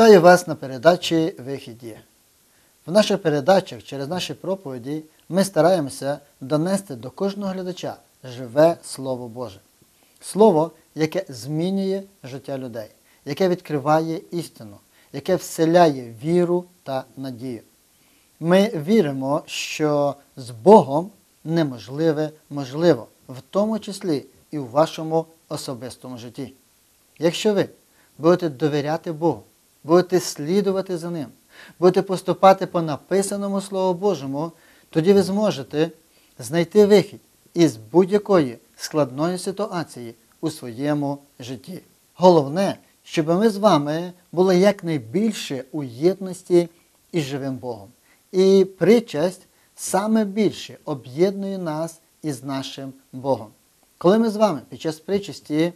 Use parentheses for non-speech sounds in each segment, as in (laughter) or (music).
Вітаю вас на передачі Вихід. В наших передачах через наші проповіді ми стараємося донести до кожного глядача живе Слово Боже. Слово, яке змінює життя людей, яке відкриває істину, яке вселяє віру та надію. Ми віримо, що з Богом неможливе можливо, в тому числі і в вашому особистому житті. Якщо ви будете довіряти Богу, будете слідувати за Ним, будете поступати по написаному Слову Божому, тоді ви зможете знайти вихід із будь-якої складної ситуації у своєму житті. Головне, щоб ми з вами були якнайбільше у єдності із живим Богом. І причасть саме більше об'єднує нас із нашим Богом. Коли ми з вами під час причасті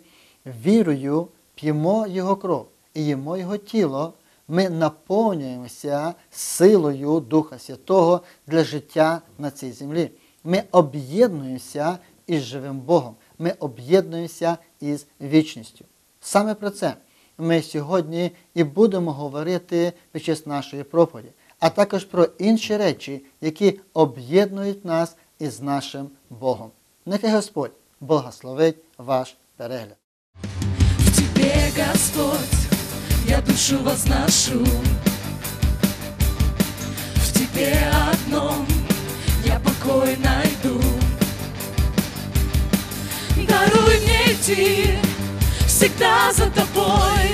вірою п'ємо Його кров і їмо Його тіло, ми наповнюємося силою Духа Святого для життя на цій землі. Ми об'єднуємося із живим Богом, ми об'єднуємося із вічністю. Саме про це ми сьогодні і будемо говорити під час нашої проповіді, а також про інші речі, які об'єднують нас із нашим Богом. Нехай Господь благословить ваш перегляд. В Тебе, Господь, я душу возношу. В Тебе одном я покой найду. Даруй мне идти всегда за Тобой.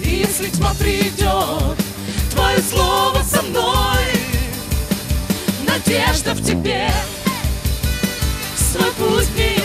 И если тьма придет, Твое слово со мной. Надежда в Тебе, свой путь мне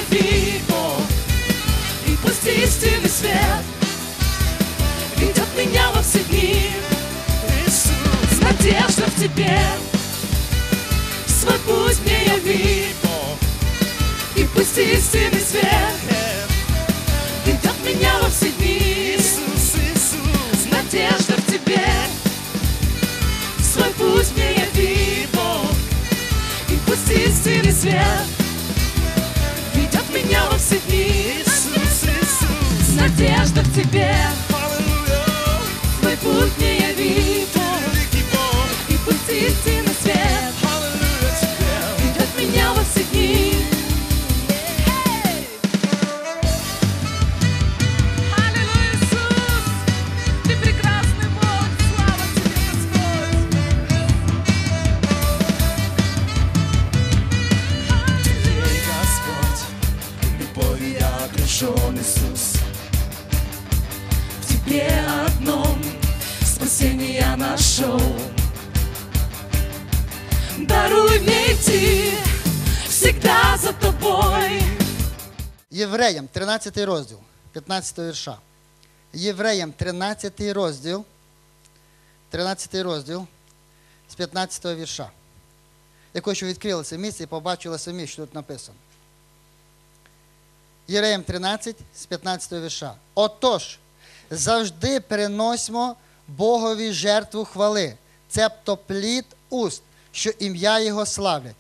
Євреям, 13 розділ, 15 вірша. Євреям, 13 розділ, 13 розділ з 15 вірша. Я відкрили це місце і побачили самі, що тут написано. Євреям 13 з 15 вірша. Отож, завжди приносимо Богові жертву хвали, цебто плід уст, що ім'я Його славлять.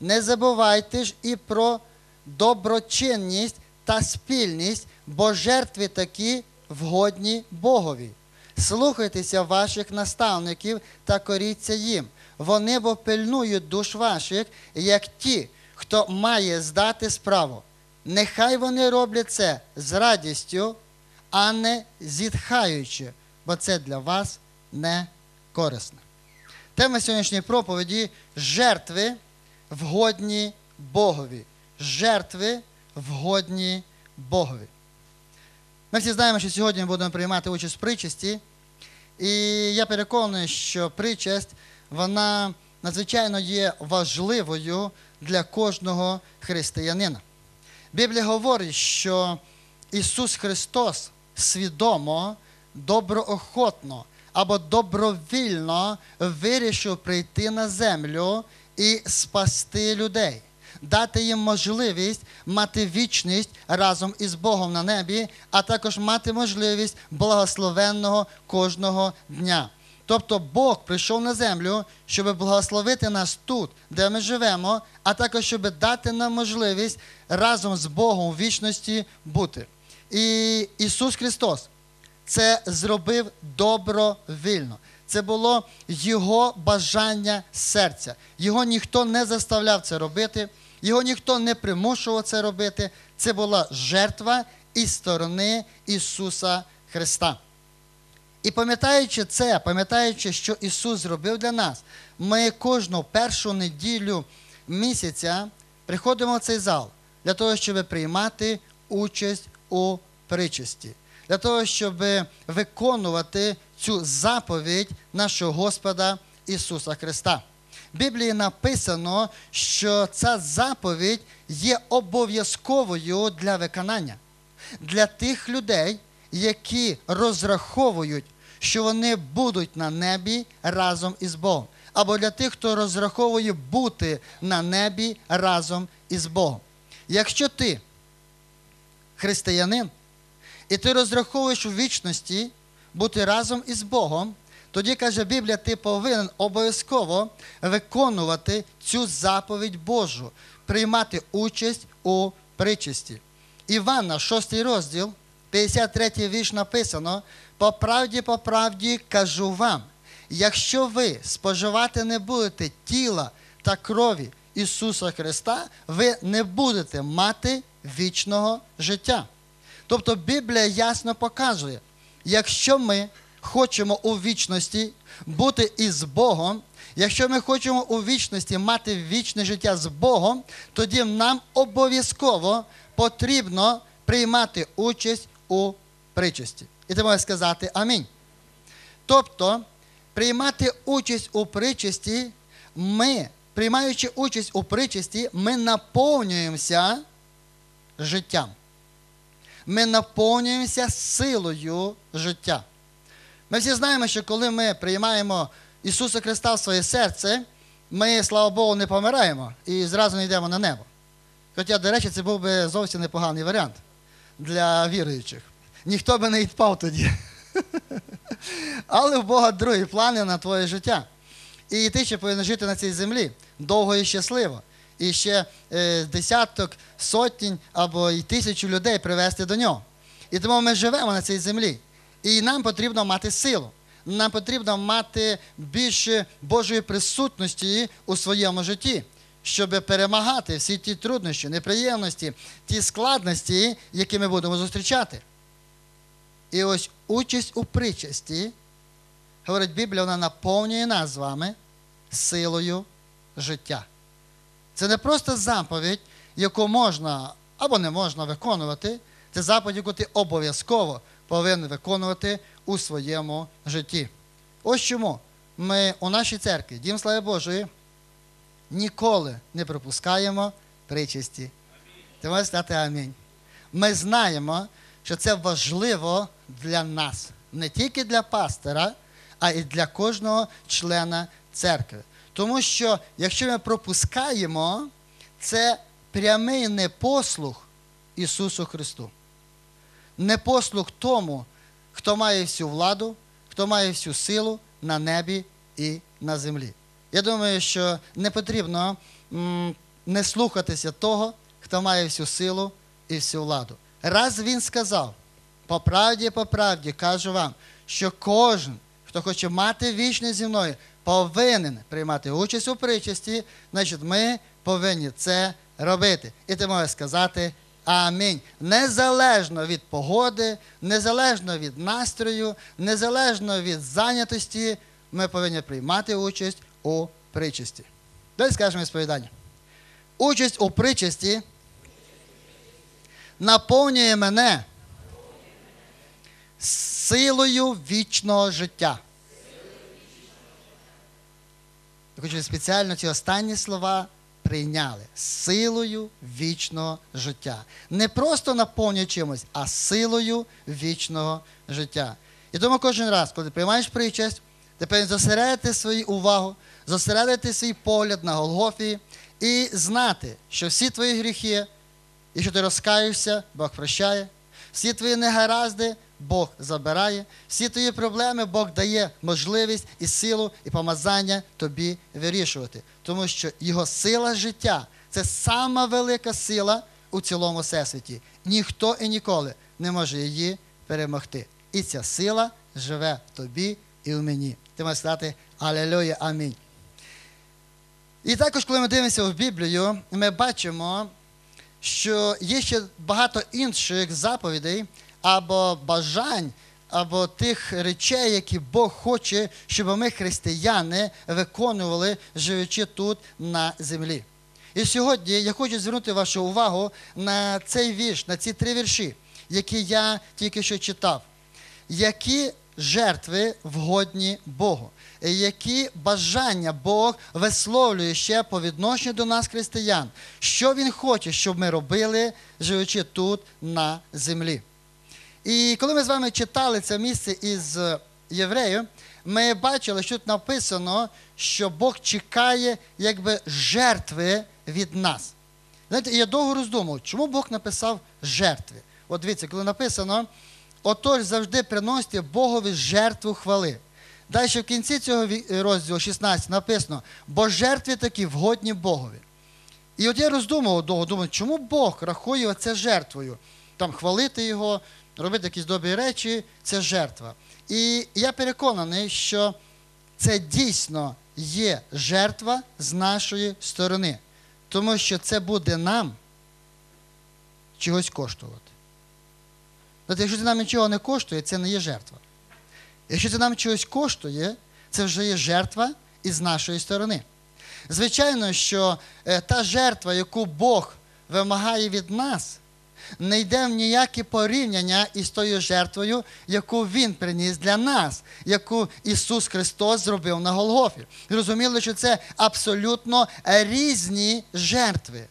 Не забувайте ж і про доброчинність та спільність, бо жертви такі вгодні Богові. Слухайтеся ваших наставників та коріться їм. Вони бо пильнують душ ваших, як ті, хто має здати справу. Нехай вони роблять це з радістю, а не зітхаючи, бо це для вас не корисно. Тема сьогоднішньої проповіді жертви вгодні Богові. Жертви вгодні Богові. Ми всі знаємо, що сьогодні ми будемо приймати участь в причасті. І я переконаний, що причасть вона надзвичайно є важливою для кожного християнина. Біблія говорить, що Ісус Христос свідомо, доброохотно або добровільно вирішив прийти на землю і спасти людей, дати їм можливість мати вічність разом із Богом на небі, а також мати можливість благословенного кожного дня. Тобто Бог прийшов на землю, щоб благословити нас тут, де ми живемо, а також щоб дати нам можливість разом з Богом в вічності бути. І Ісус Христос це зробив добровільно. Це було його бажання серця. Його ніхто не заставляв це робити, його ніхто не примушував це робити. Це була жертва із сторони Ісуса Христа. І пам'ятаючи це, пам'ятаючи, що Ісус зробив для нас, ми кожну першу неділю місяця приходимо в цей зал для того, щоб приймати участь у причасті, для того, щоб виконувати цю заповідь нашого Господа Ісуса Христа. Біблії написано, що ця заповідь є обов'язковою для виконання для тих людей, які розраховують, що вони будуть на небі разом із Богом. Або для тих, хто розраховує бути на небі разом із Богом. Якщо ти християнин, і ти розраховуєш у вічності бути разом із Богом, тоді каже Біблія, ти повинен обов'язково виконувати цю заповідь Божу, приймати участь у причасті. Івана, 6 розділ, 53 вірш написано: по правді, по правді кажу вам, якщо ви споживати не будете тіла та крові Ісуса Христа, ви не будете мати вічного життя. Тобто Біблія ясно показує, якщо ми хочемо у вічності бути із Богом, якщо ми хочемо у вічності мати вічне життя з Богом, тоді нам обов'язково потрібно приймати участь у причасті. І ти можеш сказати амінь. Тобто, приймати участь у причасті, ми, приймаючи участь у причасті, ми наповнюємося життям. Ми наповнюємося силою життя. Ми всі знаємо, що коли ми приймаємо Ісуса Христа в своє серце, ми, слава Богу, не помираємо і зразу не йдемо на небо. Хоча, до речі, це був би зовсім непоганий варіант для віруючих. Ніхто би не відпав тоді. (laughs) Але в Бога другі плани на твоє життя. І ти ще повинен жити на цій землі довго і щасливо. І ще е, десяток, сотень або й тисячу людей привести до нього. І тому ми живемо на цій землі. І нам потрібно мати силу. Нам потрібно мати більше Божої присутності у своєму житті, щоб перемагати всі ті труднощі, неприємності, ті складності, які ми будемо зустрічати. І ось участь у причасті, говорить Біблія, вона наповнює нас з вами силою життя. Це не просто заповідь, яку можна або не можна виконувати. Це заповідь, яку ти обов'язково повинен виконувати у своєму житті. Ось чому ми у нашій церкві, Дім Слави Божої, ніколи не пропускаємо причасті. Ти можеш сказати амінь. Ми знаємо, що це важливо для нас, не тільки для пастора, а й для кожного члена церкви. Тому що якщо ми пропускаємо, це прямий непослух Ісусу Христу. Непослух тому, хто має всю владу, хто має всю силу на небі і на землі. Я думаю, що не потрібно не слухатися того, хто має всю силу і всю владу. Раз він сказав, по правді, по правді кажу вам, що кожен, хто хоче мати вічне зі мною, повинен приймати участь у причасті, значить, ми повинні це робити. І ти можеш сказати амінь. Незалежно від погоди, незалежно від настрою, незалежно від зайнятості, ми повинні приймати участь у причасті. Далі скажемо сповідання. Участь у причасті наповнює мене силою вічного життя. Я хочу спеціально ці останні слова прийняли силою вічного життя. Не просто наповнює чимось, а силою вічного життя. І тому кожен раз, коли приймаєш причасть, ти повинен зосередити свою увагу, зосередити свій погляд на Голгофі і знати, що всі твої гріхи, якщо ти розкаєшся, Бог прощає, всі твої негаразди Бог забирає, всі твої проблеми Бог дає можливість і силу, і помазання тобі вирішувати. Тому що Його сила життя це сама велика сила у цілому всесвіті. Ніхто і ніколи не може її перемогти. і ця сила живе в тобі і в мені. Ти маєш сказати Алелуя, амінь. І також, коли ми дивимося в Біблію, ми бачимо, що є ще багато інших заповідей або бажань, або тих речей, які Бог хоче, щоб ми, християни, виконували, живучи тут на землі. І сьогодні я хочу звернути вашу увагу на цей вірш, на ці три вірші, які я тільки що читав. Які жертви вгодні Богу? Які бажання Бог висловлює ще по відношенню до нас, християн? Що Він хоче, щоб ми робили, живучи тут на землі? І коли ми з вами читали це місце із Єврею, ми бачили, що тут написано, що Бог чекає якби жертви від нас. Знаєте, я довго роздумав, чому Бог написав жертви? От дивіться, коли написано, отож завжди приносите Богові жертву хвали. Далі в кінці цього розділу 16 написано, бо жертви такі вгодні Богові. І от я роздумував довго, думаю, чому Бог рахує оце жертвою? Там хвалити його, робити якісь добрі речі це жертва. І я переконаний, що це дійсно є жертва з нашої сторони, тому що це буде нам чогось коштувати. Знаєте, якщо це нам нічого не коштує, це не є жертва. Якщо це нам чогось коштує, це вже є жертва із нашої сторони. Звичайно, що е, та жертва, яку Бог вимагає від нас, не йде в ніяке порівняння із тою жертвою, яку Він приніс для нас, яку Ісус Христос зробив на Голгофі. Зрозуміло, що це абсолютно різні жертви.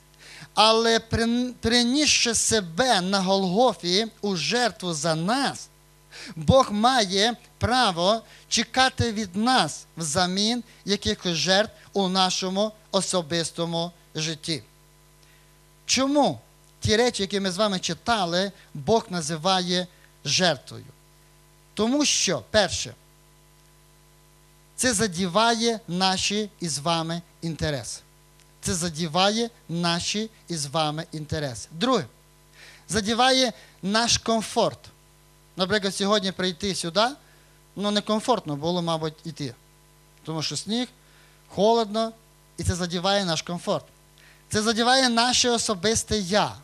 Але прин- принісши себе на Голгофі у жертву за нас, Бог має право чекати від нас взамін якихось жертв у нашому особистому житті. Чому ті речі, які ми з вами читали, Бог називає жертвою? Тому що, перше, це задіває наші із вами інтереси. Це задіває наші із вами інтереси. Друге, задіває наш комфорт. Наприклад, сьогодні прийти сюди, ну некомфортно було, мабуть, йти. Тому що сніг, холодно, і це задіває наш комфорт. Це задіває наше особисте я.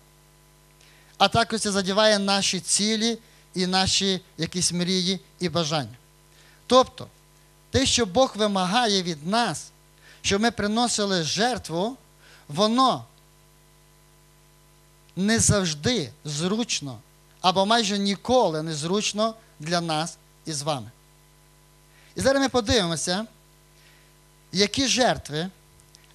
А також це задіває наші цілі і наші якісь мрії і бажання. Тобто, те, що Бог вимагає від нас, щоб ми приносили жертву, воно не завжди зручно або майже ніколи не зручно для нас і з вами. І зараз ми подивимося, які жертви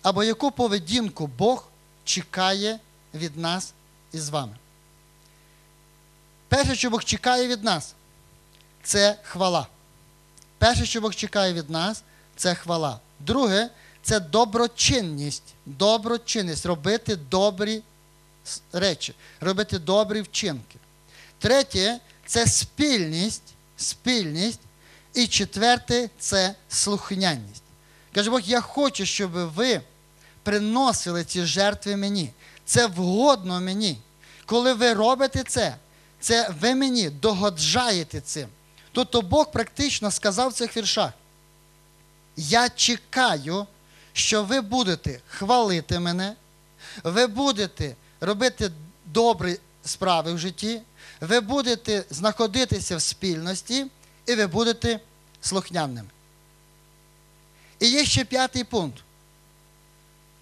або яку поведінку Бог чекає від нас і з вами. Перше, що Бог чекає від нас, це хвала. Перше, що Бог чекає від нас, це хвала. Друге, це доброчинність. Доброчинність робити добрі речі, робити добрі вчинки. Третє це спільність, спільність. І четверте це слухняність. Каже Бог, я хочу, щоб ви приносили ці жертви мені. Це вгодно мені. Коли ви робите це, це ви мені догоджаєте цим. Тобто Бог практично сказав в цих віршах: Я чекаю, що ви будете хвалити мене, ви будете робити добрі справи в житті, ви будете знаходитися в спільності, і ви будете слухняними. І є ще п'ятий пункт.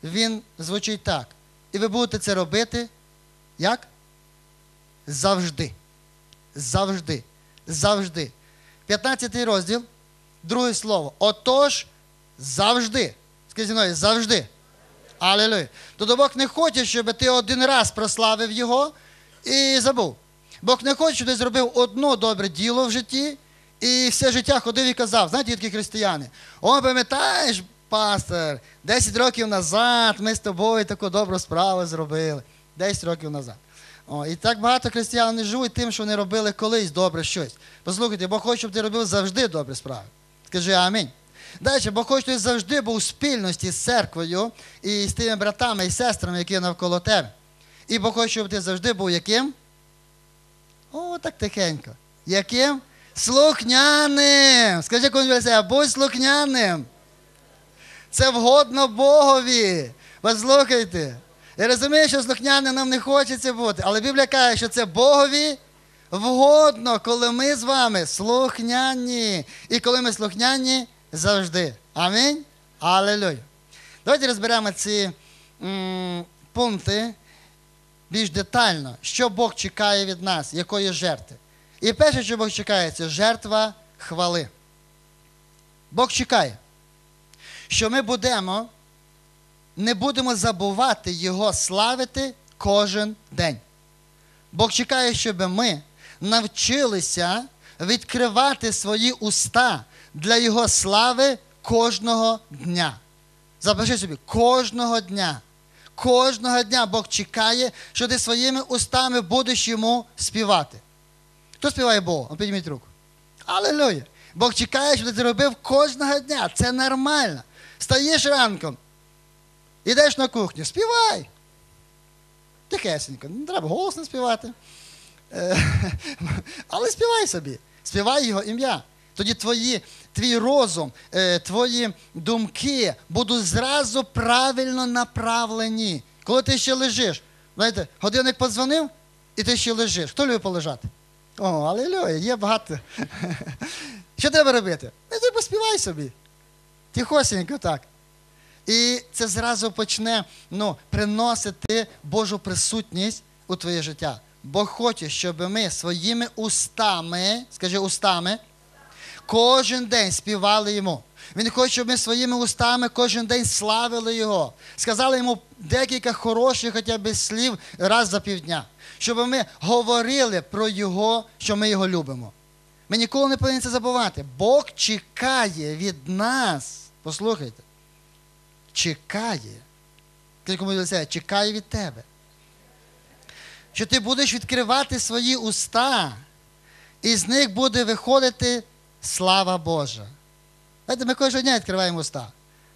Він звучить так. І ви будете це робити як? Завжди. Завжди. Завжди. 15 розділ, друге слово. Отож, завжди. Скажіть мною, завжди. Алілуя. Тобто Бог не хоче, щоб ти один раз прославив Його і забув. Бог не хоче, щоб ти зробив одно добре діло в житті і все життя ходив і казав, знаєте, такі християни, о, пам'ятаєш, пастор, 10 років назад ми з тобою таку добру справу зробили. 10 років назад. О, і так багато християн не живуть тим, що вони робили колись добре щось. Послухайте, Бог хоче, щоб ти робив завжди добрі справи. Скажи амінь. Далі, Бог хоче, щоб ти завжди був у спільності з церквою і з тими братами і сестрами, які навколо тебе. І Бог хоче, щоб ти завжди був яким? О, так тихенько. Яким? Слухняним. Скажи комусь, будь слухняним. Це вгодно Богові. Послухайте. Я розумію, що слухняним нам не хочеться бути, але Біблія каже, що це Богові вгодно, коли ми з вами слухняні. І коли ми слухняні завжди. Амінь. Алелуя. Давайте розберемо ці м, пункти більш детально, що Бог чекає від нас, якої жертви. І перше, що Бог чекає, це жертва хвали. Бог чекає, що ми будемо, не будемо забувати Його славити кожен день. Бог чекає, щоб ми навчилися відкривати свої уста для Його слави кожного дня. Запиши собі, кожного дня. Кожного дня Бог чекає, що ти своїми устами будеш йому співати. Хто співає Богу? Підніміть руку. Аллилуйя. Бог чекає, щоб ти робив кожного дня. Це нормально. Стаєш ранком, ідеш на кухню, співай. Тихесенько, не треба голосно співати. Е, (laughs) Але співай собі, співай його ім'я. Тоді твої, твій розум, е, твої думки будуть зразу правильно направлені. Коли ти ще лежиш, знаєте, годинник подзвонив, і ти ще лежиш. Хто любить полежати? О, алілюя, є багато. (laughs) Що треба робити? Ну, ти поспівай собі. Тихосенько так. І це зразу почне ну, приносити Божу присутність у твоє життя. Бог хоче, щоб ми своїми устами, скажи устами, кожен день співали йому. Він хоче, щоб ми своїми устами кожен день славили Його. Сказали йому декілька хороших хоча б слів раз за півдня. Щоб ми говорили про Його, що ми його любимо. Ми ніколи не повинні це забувати. Бог чекає від нас. Послухайте. Чекає. Лице, чекає від тебе. Що ти будеш відкривати свої уста, і з них буде виходити слава Божа. Знаєте, ми кожного дня відкриваємо уста.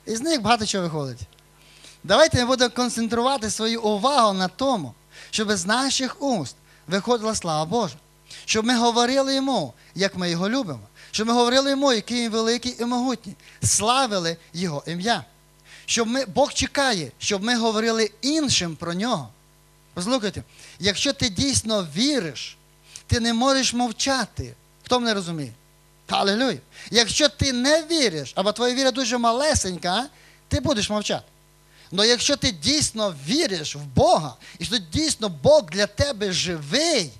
І з них багато чого виходить. Давайте ми будемо концентрувати свою увагу на тому, щоб з наших уст виходила слава Божа. Щоб ми говорили йому, як ми його любимо. Щоб ми говорили йому, який він великий і могутній. Славили його ім'я. Щоб ми, Бог чекає, щоб ми говорили іншим про нього. Послухайте, якщо ти дійсно віриш, ти не можеш мовчати. Хто мене розуміє? Аллилуйя. Якщо ти не віриш, або твоя віра дуже малесенька, ти будеш мовчати. Але якщо ти дійсно віриш в Бога, і що дійсно Бог для тебе живий,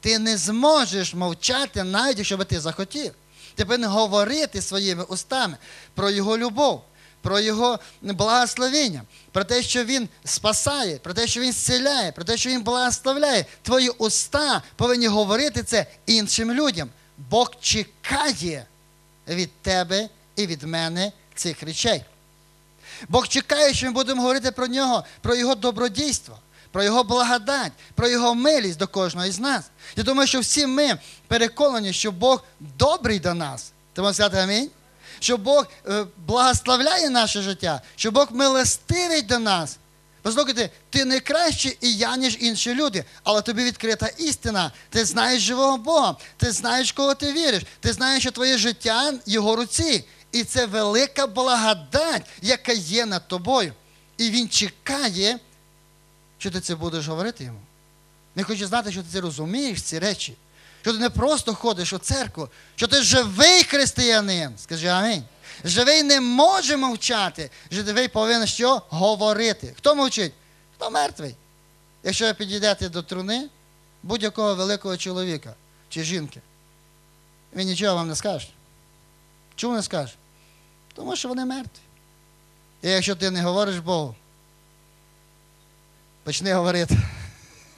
ти не зможеш мовчати, навіть якщо би ти захотів. Ти повинен говорити своїми устами про Його любов, про Його благословення, про те, що Він спасає, про те, що Він зціляє, про те, що Він благословляє. Твої уста повинні говорити це іншим людям. Бог чекає від тебе і від мене цих речей. Бог чекає, що ми будемо говорити про нього, про його добродійство, про його благодать, про його милість до кожного із нас. Я думаю, що всі ми переконані, що Бог добрий до нас. Ти можеш сказати амінь? Що Бог е, благословляє наше життя, що Бог милостивий до нас. Послухайте, ти не краще і я, ніж інші люди, але тобі відкрита істина. Ти знаєш живого Бога, ти знаєш, кого ти віриш, ти знаєш, що твоє життя його руці. І це велика благодать, яка є над тобою. І він чекає, що ти це будеш говорити йому. Він хоче знати, що ти це розумієш, ці речі. Що ти не просто ходиш у церкву, що ти живий християнин. Скажи амінь. Живий не може мовчати. Живий повинен що? Говорити. Хто мовчить? Хто мертвий? Якщо ви підійдете до труни будь-якого великого чоловіка чи жінки, він нічого вам не скаже. Чому не скаже? Тому що вони мертві. І якщо ти не говориш Богу, почни говорити.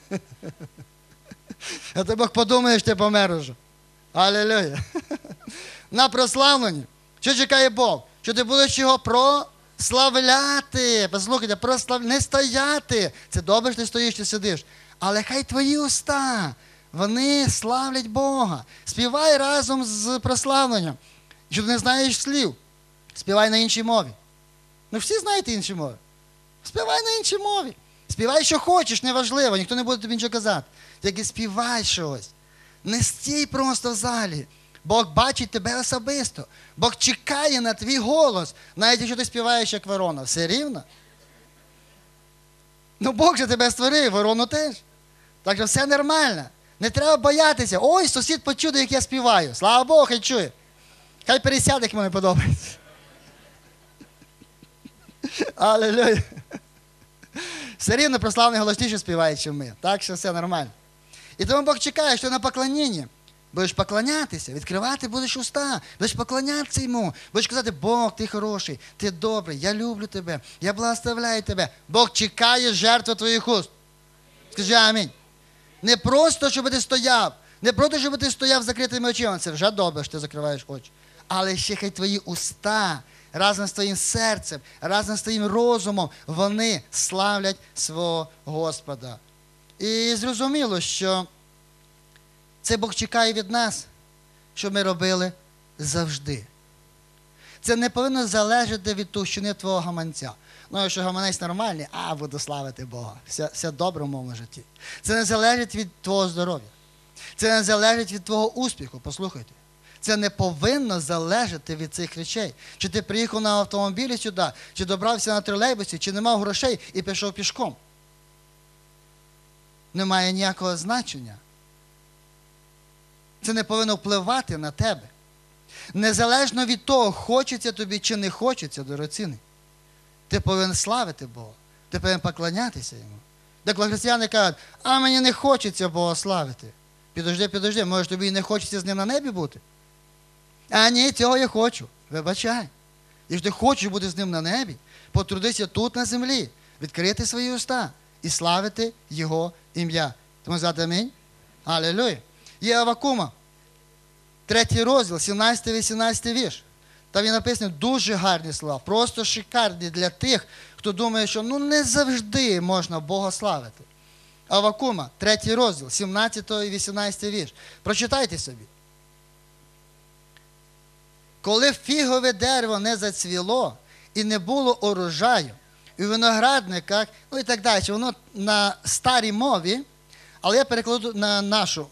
(laughs) А ти Бог подумає, що ти помер уже. Алілюя. (laughs) На прославленні. Що чекає Бог? Що ти будеш його прославляти. Послухайте, прослав... не стояти. Це добре, що ти стоїш, ти сидиш. Але хай твої уста, вони славлять Бога. Співай разом з прославленням. Якщо ти не знаєш слів, співай на іншій мові. Ну всі знаєте інші мови. Співай на іншій мові. Співай, що хочеш, неважливо, ніхто не буде тобі нічого казати. Тільки співай щось. Не стій просто в залі. Бог бачить тебе особисто. Бог чекає на твій голос, навіть якщо ти співаєш як ворона. Все рівно. Ну Бог же тебе створив, ворону теж. Так що все нормально. Не треба боятися. Ой, сусід почуде, як я співаю. Слава Богу, хай чує. Хай пересяде, як мені подобається. Аллилуйя. Все рівно прославний голосніше співає, ніж ми. Так що все нормально. І тому Бог чекає, що на поклонінні будеш поклонятися, відкривати будеш уста, будеш поклонятися йому, будеш казати, Бог, ти хороший, ти добрий, я люблю тебе, я благословляю тебе. Бог чекає жертви твоїх уст. Скажи амінь. Не просто, щоб ти стояв, не просто, щоб ти стояв з закритими очима. Це вже добре, що ти закриваєш очі. Але ще хай твої уста разом з твоїм серцем, разом з твоїм розумом, вони славлять свого Господа. І зрозуміло, що це Бог чекає від нас, щоб ми робили завжди. Це не повинно залежати від товщини твого гаманця. Ну, якщо гаманець нормальний, а буду славити Бога. Все, все добре в моєму житті. Це не залежить від твого здоров'я. Це не залежить від твого успіху. Послухайте. Це не повинно залежати від цих речей. Чи ти приїхав на автомобілі сюди, чи добрався на тролейбусі, чи не мав грошей і пішов пішком. Не має ніякого значення. Це не повинно впливати на тебе. Незалежно від того, хочеться тобі чи не хочеться, дорогоцінний. Ти повинен славити Бога. Ти повинен поклонятися йому. Деколи християни кажуть, а мені не хочеться Бога славити. Підожди, підожди, може тобі і не хочеться з ним на небі бути? А ні, цього я хочу. Вибачай. Якщо ти хочеш бути з ним на небі, потрудися тут на землі, відкрити свої уста і славити Його ім'я. Тому сказати амінь. Алілуя. Є Авакума, третій розділ, 17-18 вірш. Там є написано дуже гарні слова, просто шикарні для тих, хто думає, що ну не завжди можна Бога славити. Авакума, третій розділ, 17 і 18 вірш. Прочитайте собі. Коли фігове дерево не зацвіло і не було урожаю, і в виноградниках, ну і так далі, воно на старій мові, але я перекладу на нашу.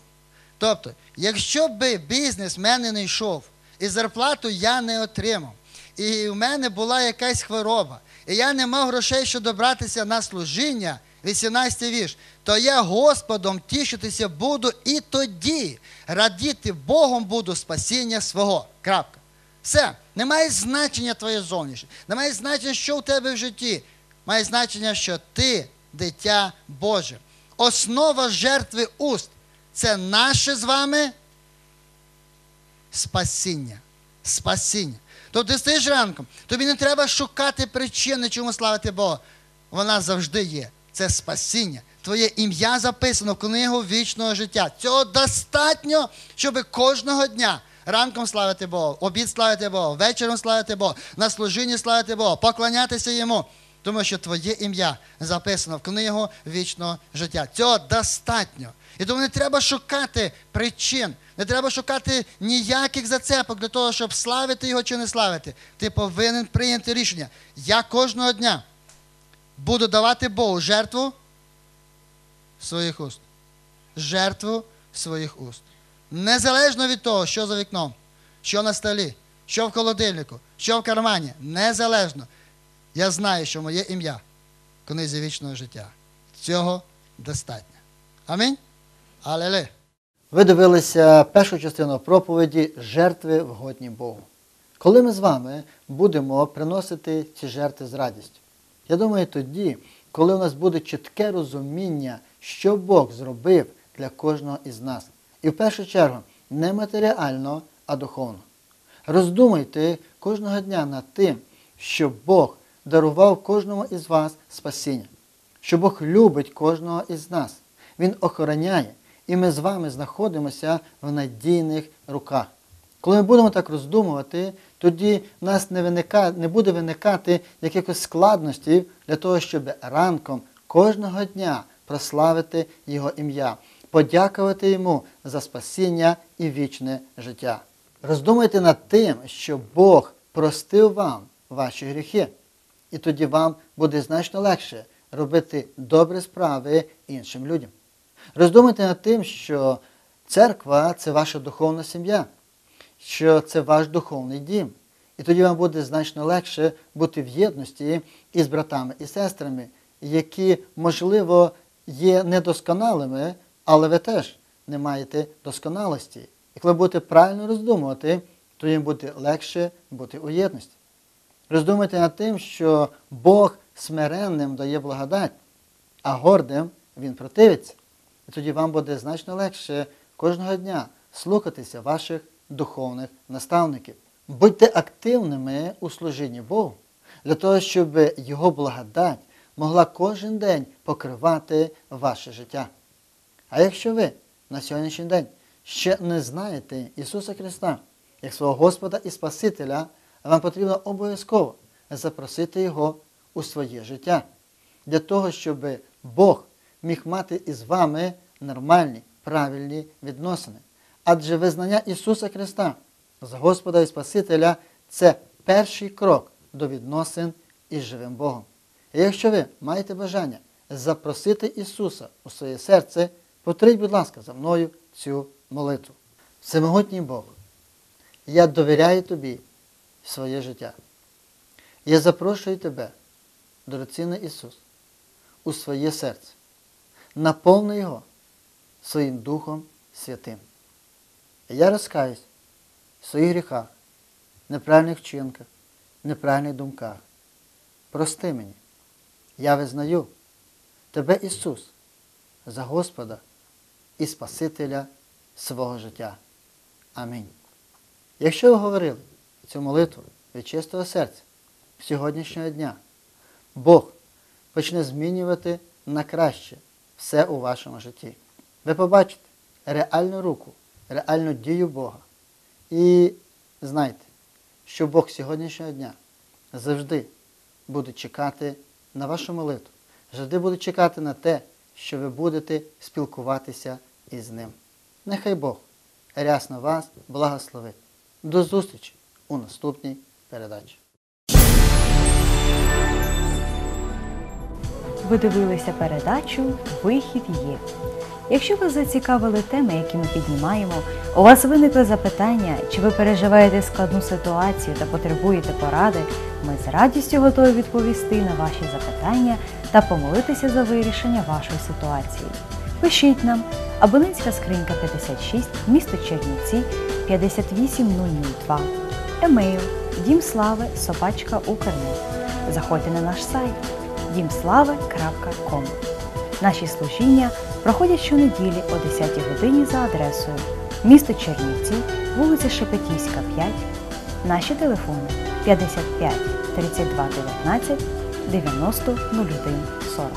Тобто, якщо би бізнес в мене не йшов, і зарплату я не отримав, і в мене була якась хвороба, і я не мав грошей, щоб добратися на служіння, 18 вірш, то я Господом тішитися буду і тоді радіти Богом буду спасіння свого. Крапка. Все, не має значення твоє зовнішнє, не має значення, що у тебе в житті. Має значення, що ти дитя Боже. Основа жертви уст це наше з вами спасіння. Спасіння. Тобто ти стоїш ранком, тобі не треба шукати причини, чому славити Бога. Вона завжди є. Це спасіння. Твоє ім'я записано в книгу вічного життя. Цього достатньо, щоб кожного дня ранком славити Бога, обід славити Бога, вечором славити Бога, на служінні славити Бога, поклонятися Йому. Тому що твоє ім'я записано в книгу вічного життя. Цього достатньо. І тому не треба шукати причин, не треба шукати ніяких зацепок для того, щоб славити його чи не славити. Ти повинен прийняти рішення. Я кожного дня буду давати Богу жертву своїх уст. Жертву своїх уст. Незалежно від того, що за вікном, що на столі, що в холодильнику, що в кармані, незалежно. Я знаю, що моє ім'я в книзі вічного життя. Цього достатньо. Амінь. Алеле. Ви дивилися першу частину проповіді Жертви вгодні Богу. Коли ми з вами будемо приносити ці жертви з радістю? Я думаю, тоді, коли у нас буде чітке розуміння, що Бог зробив для кожного із нас. І в першу чергу не матеріально, а духовно. Роздумайте кожного дня над тим, що Бог дарував кожному із вас спасіння, що Бог любить кожного із нас. Він охороняє, і ми з вами знаходимося в надійних руках. Коли ми будемо так роздумувати, тоді в нас не, виника, не буде виникати якихось складностей для того, щоб ранком кожного дня прославити Його ім'я, подякувати Йому за спасіння і вічне життя. Роздумайте над тим, що Бог простив вам ваші гріхи, і тоді вам буде значно легше робити добрі справи іншим людям. Роздумайте над тим, що Церква це ваша духовна сім'я, що це ваш духовний дім. І тоді вам буде значно легше бути в єдності із братами і сестрами, які, можливо, є недосконалими, але ви теж не маєте досконалості. І коли будете правильно роздумувати, то їм буде легше бути у єдності. Роздумайте над тим, що Бог смиренним дає благодать, а гордим він противиться. І тоді вам буде значно легше кожного дня слухатися ваших духовних наставників. Будьте активними у служінні Богу, для того, щоб Його благодать могла кожен день покривати ваше життя. А якщо ви на сьогоднішній день ще не знаєте Ісуса Христа як свого Господа і Спасителя, вам потрібно обов'язково запросити Його у своє життя, для того, щоб Бог міг мати із вами нормальні, правильні відносини. Адже визнання Ісуса Христа за Господа і Спасителя це перший крок до відносин із живим Богом. І якщо ви маєте бажання запросити Ісуса у своє серце, повторіть, будь ласка, за мною цю молитву. Всемогутній Бог, я довіряю тобі своє життя. Я запрошую тебе, дорогоцінний Ісус, у своє серце. Наповни його своїм Духом Святим. Я розкаюсь в своїх гріхах, неправильних вчинках, неправильних думках. Прости мені. Я визнаю Тебе, Ісус, за Господа і Спасителя свого життя. Амінь. Якщо ви говорили цю молитву від чистого серця сьогоднішнього дня, Бог почне змінювати на краще все у вашому житті. Ви побачите реальну руку, реальну дію Бога. І знайте, що Бог сьогоднішнього дня завжди буде чекати на вашу молитву, завжди буде чекати на те, що ви будете спілкуватися із ним. Нехай Бог рясно вас благословить. До зустрічі у наступній передачі. Ви дивилися передачу Вихід є. Якщо вас зацікавили теми, які ми піднімаємо, у вас виникли запитання, чи ви переживаєте складну ситуацію та потребуєте поради, ми з радістю готові відповісти на ваші запитання та помолитися за вирішення вашої ситуації. Пишіть нам абонентська скринька 56, місто Чернівці 58002, емейл дімслави. Заходьте на наш сайт дімслави.ком. Наші служіння проходять щонеділі о 10 годині за адресою місто Чернівці, вулиця Шепетівська, 5. Наші телефони 55 32 19 90 01 40.